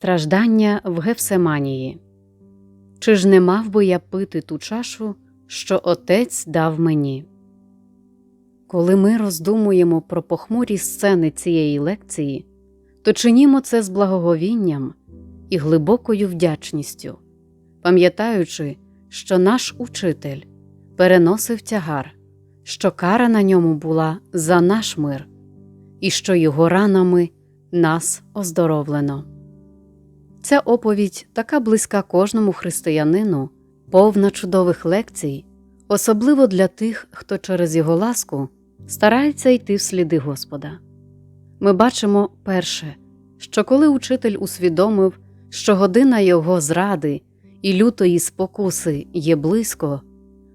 Страждання в Гефсиманії. Чи ж не мав би я пити ту чашу, що Отець дав мені? Коли ми роздумуємо про похмурі сцени цієї лекції, то чинімо це з благоговінням і глибокою вдячністю, пам'ятаючи, що наш учитель переносив тягар, що кара на ньому була за наш мир, і що його ранами нас оздоровлено. Ця оповідь така близька кожному християнину, повна чудових лекцій, особливо для тих, хто через його ласку старається йти в сліди Господа. Ми бачимо перше, що коли учитель усвідомив, що година його зради і лютої спокуси є близько,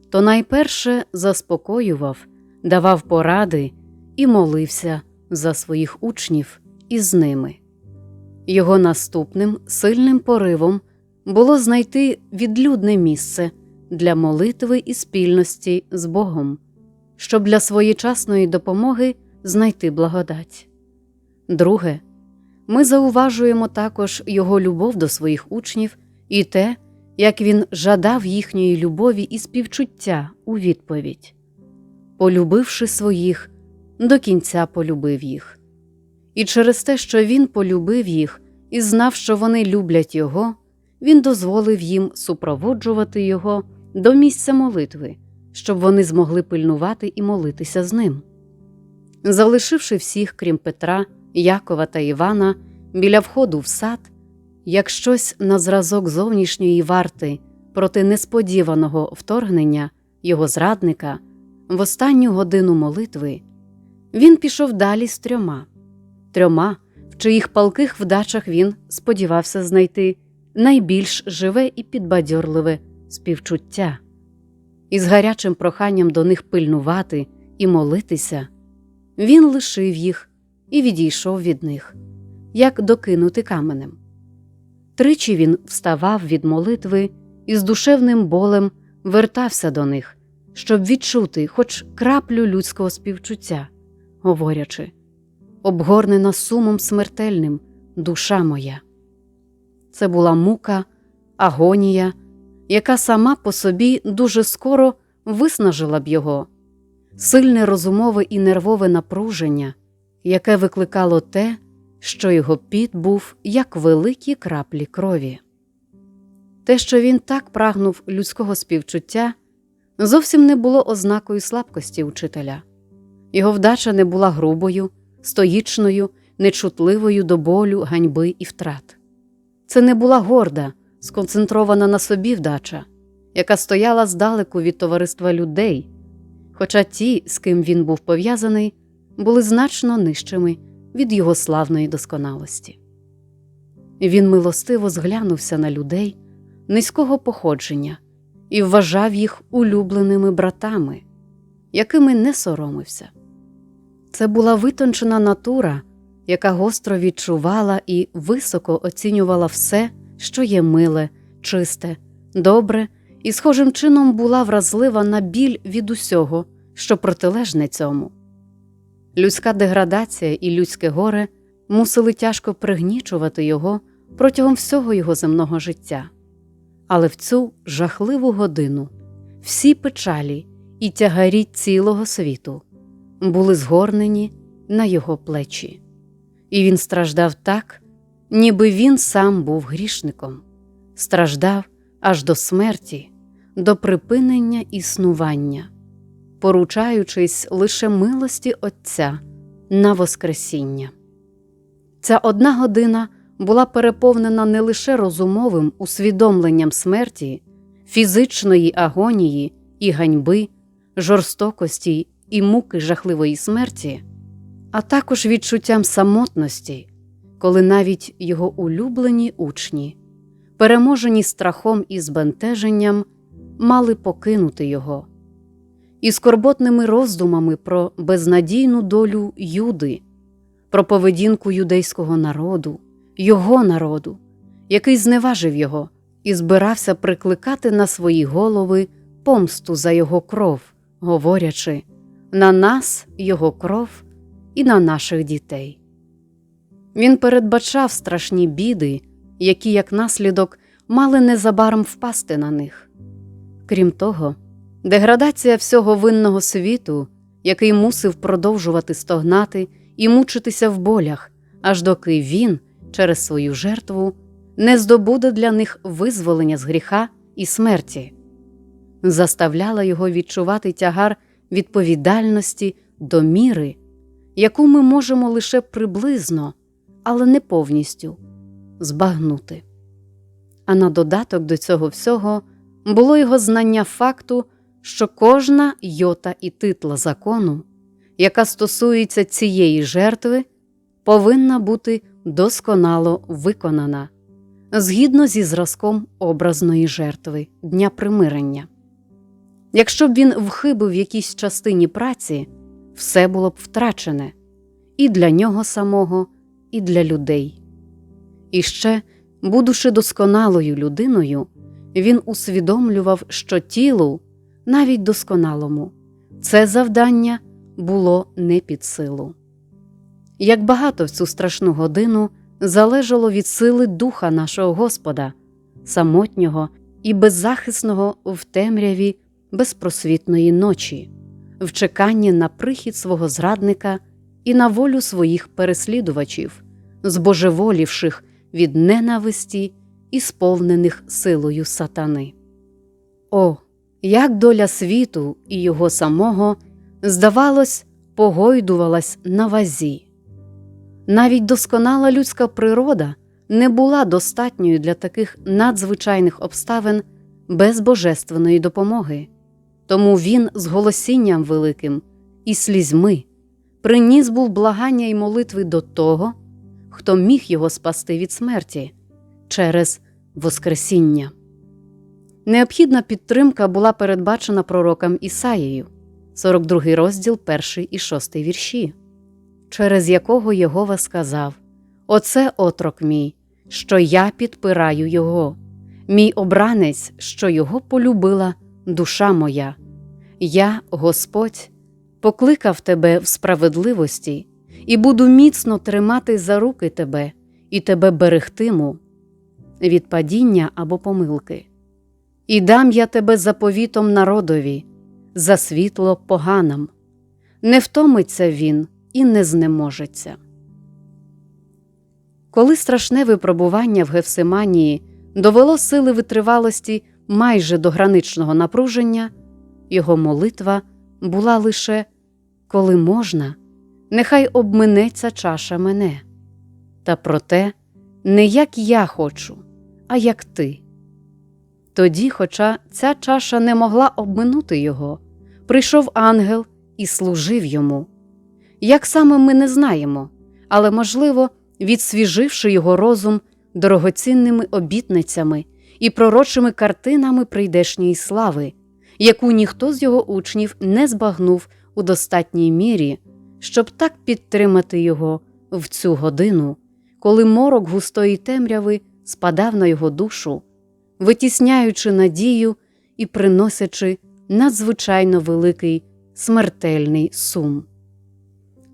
то найперше заспокоював, давав поради і молився за своїх учнів і з ними. Його наступним сильним поривом було знайти відлюдне місце для молитви і спільності з Богом, щоб для своєчасної допомоги знайти благодать. Друге, ми зауважуємо також його любов до своїх учнів і те, як він жадав їхньої любові і співчуття у відповідь. Полюбивши своїх, до кінця полюбив їх. І через те, що він полюбив їх і знав, що вони люблять його, він дозволив їм супроводжувати його до місця молитви, щоб вони змогли пильнувати і молитися з ним. Залишивши всіх, крім Петра, Якова та Івана, біля входу в сад, як щось на зразок зовнішньої варти проти несподіваного вторгнення його зрадника в останню годину молитви, він пішов далі з трьома трьома, в чиїх палких вдачах він сподівався знайти найбільш живе і підбадьорливе співчуття, і з гарячим проханням до них пильнувати і молитися, він лишив їх і відійшов від них, як докинути каменем. Тричі він вставав від молитви і з душевним болем вертався до них, щоб відчути хоч краплю людського співчуття, говорячи обгорнена сумом смертельним душа моя. Це була мука, агонія, яка сама по собі дуже скоро виснажила б його, сильне розумове і нервове напруження, яке викликало те, що його піт був як великі краплі крові. Те, що він так прагнув людського співчуття, зовсім не було ознакою слабкості учителя. Його вдача не була грубою стоїчною, нечутливою до болю, ганьби і втрат. Це не була горда, сконцентрована на собі вдача, яка стояла здалеку від товариства людей, хоча ті, з ким він був пов'язаний, були значно нижчими від його славної досконалості. Він милостиво зглянувся на людей низького походження і вважав їх улюбленими братами, якими не соромився. Це була витончена натура, яка гостро відчувала і високо оцінювала все, що є миле, чисте, добре, і схожим чином була вразлива на біль від усього, що протилежне цьому. Людська деградація і людське горе мусили тяжко пригнічувати його протягом всього його земного життя. Але в цю жахливу годину всі печалі і тягарі цілого світу були згорнені на його плечі, і він страждав так, ніби він сам був грішником, страждав аж до смерті, до припинення існування, поручаючись лише милості Отця на Воскресіння. Ця одна година була переповнена не лише розумовим усвідомленням смерті, фізичної агонії і ганьби, жорстокості і муки жахливої смерті, а також відчуттям самотності, коли навіть його улюблені учні, переможені страхом і збентеженням, мали покинути його, і скорботними роздумами про безнадійну долю Юди, про поведінку юдейського народу, його народу, який зневажив його і збирався прикликати на свої голови помсту за його кров, говорячи на нас Його кров і на наших дітей. Він передбачав страшні біди, які, як наслідок, мали незабаром впасти на них. Крім того, деградація всього винного світу, який мусив продовжувати стогнати і мучитися в болях, аж доки він, через свою жертву, не здобуде для них визволення з гріха і смерті, заставляла його відчувати тягар відповідальності до міри, яку ми можемо лише приблизно, але не повністю збагнути. А на додаток до цього всього було його знання факту, що кожна йота і титла закону, яка стосується цієї жертви, повинна бути досконало виконана згідно зі зразком образної жертви Дня примирення. Якщо б він вхибив якійсь частині праці, все було б втрачене і для нього самого, і для людей. І ще, будучи досконалою людиною, він усвідомлював, що тілу, навіть досконалому, це завдання було не під силу. Як багато в цю страшну годину залежало від сили духа нашого Господа, самотнього і беззахисного в темряві безпросвітної ночі, в чеканні на прихід свого зрадника і на волю своїх переслідувачів, збожеволівших від ненависті і сповнених силою сатани. О, як доля світу і його самого, здавалось, погойдувалась на вазі. Навіть досконала людська природа не була достатньою для таких надзвичайних обставин без божественної допомоги, тому він з голосінням великим і слізьми приніс був благання й молитви до того, хто міг його спасти від смерті через Воскресіння. Необхідна підтримка була передбачена пророком Ісаєю, 42 розділ, 1 і 6 вірші, через якого Єгова сказав: Оце отрок мій, що я підпираю його, мій обранець, що його полюбила душа моя. Я, Господь, покликав тебе в справедливості і буду міцно тримати за руки тебе, і тебе берегтиму від падіння або помилки. І дам я тебе заповітом народові, за світло поганам. Не втомиться він і не знеможеться. Коли страшне випробування в Гефсиманії довело сили витривалості майже до граничного напруження, його молитва була лише коли можна, нехай обминеться чаша мене. Та проте не як я хочу, а як ти. Тоді, хоча ця чаша не могла обминути його, прийшов ангел і служив йому. Як саме ми не знаємо, але, можливо, відсвіживши його розум дорогоцінними обітницями і пророчими картинами прийдешньої слави, яку ніхто з його учнів не збагнув у достатній мірі, щоб так підтримати його в цю годину, коли морок густої темряви спадав на його душу, витісняючи надію і приносячи надзвичайно великий смертельний сум.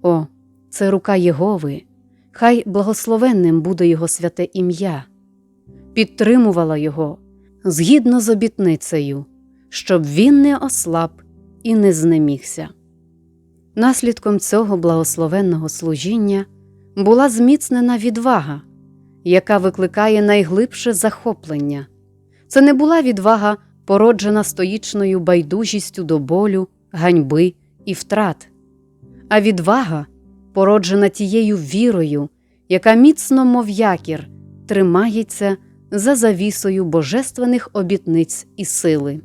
О, це рука Єгови, хай благословенним буде його святе ім'я, підтримувала його згідно з обітницею, щоб він не ослаб і не знемігся. Наслідком цього благословенного служіння була зміцнена відвага, яка викликає найглибше захоплення. Це не була відвага, породжена стоїчною байдужістю до болю, ганьби і втрат, а відвага, породжена тією вірою, яка міцно, мов якір, тримається за завісою божественних обітниць і сили.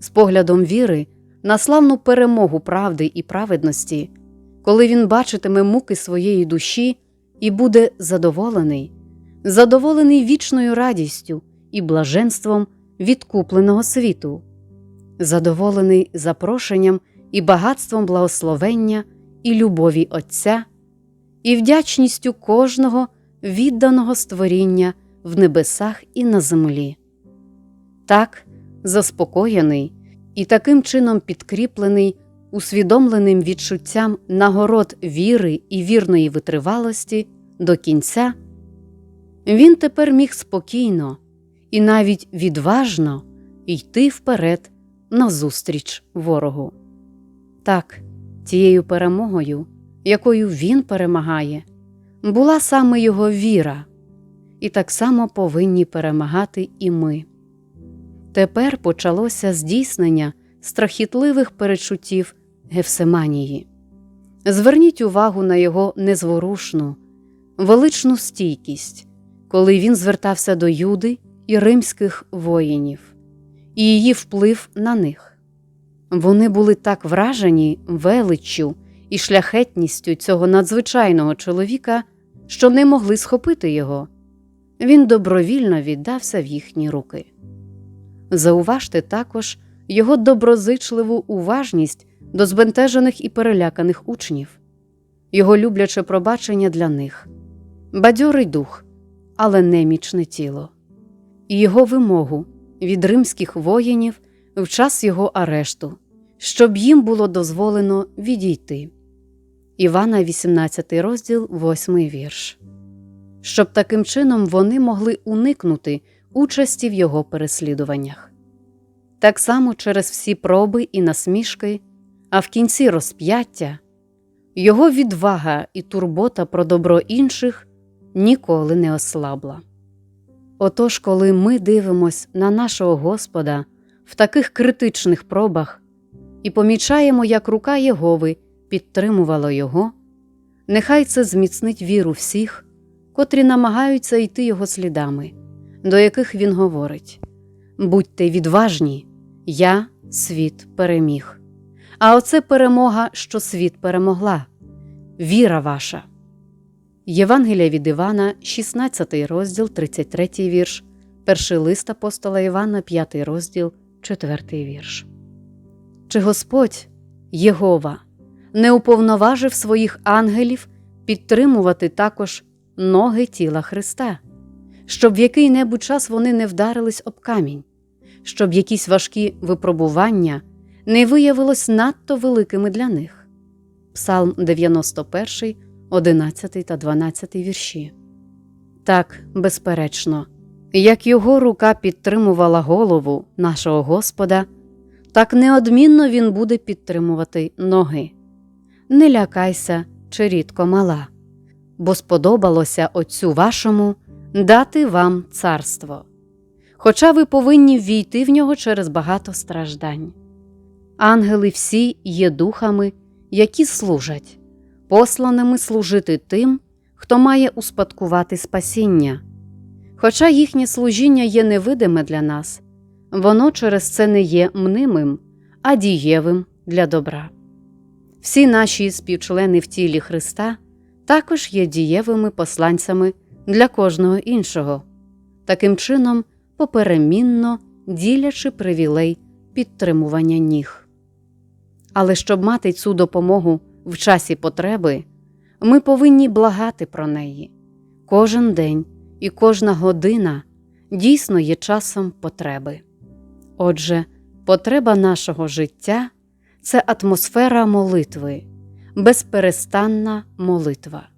З поглядом віри на славну перемогу правди і праведності, коли він бачитиме муки своєї душі і буде задоволений, задоволений вічною радістю і блаженством відкупленого світу, задоволений запрошенням і багатством благословення і любові Отця, і вдячністю кожного відданого створіння в небесах і на землі. Так, заспокоєний і таким чином підкріплений усвідомленим відчуттям нагород віри і вірної витривалості до кінця, він тепер міг спокійно і навіть відважно йти вперед назустріч ворогу. Так, тією перемогою, якою він перемагає, була саме його віра, і так само повинні перемагати і ми. Тепер почалося здійснення страхітливих перечуттів Гефсиманії. Зверніть увагу на його незворушну, величну стійкість, коли він звертався до Юди і римських воїнів, і її вплив на них. Вони були так вражені величчю і шляхетністю цього надзвичайного чоловіка, що не могли схопити його. Він добровільно віддався в їхні руки. Зауважте також його доброзичливу уважність до збентежених і переляканих учнів, його любляче пробачення для них, бадьорий дух, але немічне тіло, і його вимогу від римських воїнів в час його арешту, щоб їм було дозволено відійти. Івана, 18 розділ, 8 вірш. Щоб таким чином вони могли уникнути участі в його переслідуваннях. Так само через всі проби і насмішки, а в кінці розп'яття, його відвага і турбота про добро інших ніколи не ослабла. Отож, коли ми дивимось на нашого Господа в таких критичних пробах і помічаємо, як рука Єгови підтримувала його, нехай це зміцнить віру всіх, котрі намагаються йти його слідами, до яких він говорить Будьте відважні, я світ переміг. А оце перемога, що світ перемогла, віра ваша. Євангелія від Івана, 16 розділ, 33 вірш, перший лист апостола Івана, 5 розділ, 4 вірш. Чи Господь Єгова не уповноважив своїх ангелів підтримувати також ноги тіла Христа, щоб в який-небудь час вони не вдарились об камінь, щоб якісь важкі випробування не виявилось надто великими для них. Псалм 91, 11 та 12 вірші. Так, безперечно, як його рука підтримувала голову нашого Господа, так неодмінно він буде підтримувати ноги. Не лякайся, чи рідко мала, бо сподобалося Отцю вашому дати вам царство. Хоча ви повинні ввійти в нього через багато страждань. Ангели всі є духами, які служать, посланими служити тим, хто має успадкувати спасіння. Хоча їхнє служіння є невидиме для нас, воно через це не є мнимим, а дієвим для добра. Всі наші співчлени в тілі Христа також є дієвими посланцями для кожного іншого, таким чином поперемінно ділячи привілей підтримування ніг. Але щоб мати цю допомогу в часі потреби, ми повинні благати про неї. Кожен день і кожна година дійсно є часом потреби. Отже, потреба нашого життя це атмосфера молитви, безперестанна молитва.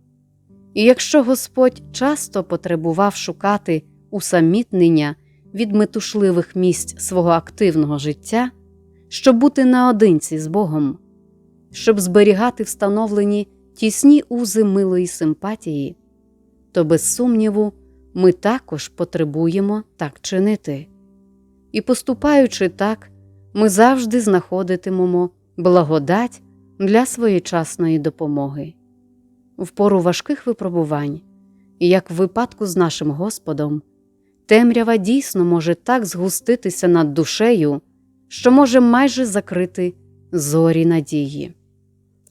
І якщо Господь часто потребував шукати усамітнення від метушливих місць свого активного життя, щоб бути наодинці з Богом, щоб зберігати встановлені тісні узи милої симпатії, то, без сумніву, ми також потребуємо так чинити. І, поступаючи так, ми завжди знаходитимемо благодать для своєчасної допомоги. В пору важких випробувань, як в випадку з нашим Господом, темрява дійсно може так згуститися над душею, що може майже закрити зорі надії.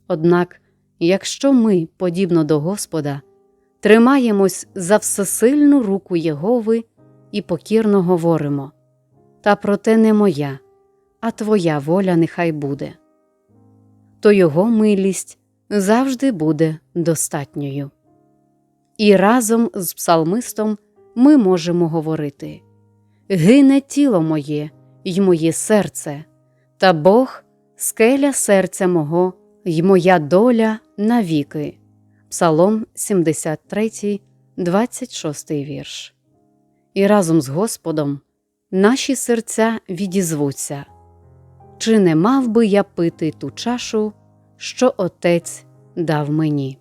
Однак, якщо ми, подібно до Господа, тримаємось за всесильну руку Єгови і покірно говоримо, та проте не моя, а Твоя воля нехай буде, то Його милість завжди буде достатньою. І разом з псалмистом ми можемо говорити Гине тіло моє й моє серце, та Бог скеля серця мого й моя доля навіки. Псалом 73, 26 вірш. І разом з Господом наші серця відізвуться. Чи не мав би я пити ту чашу, що Отець дав мені?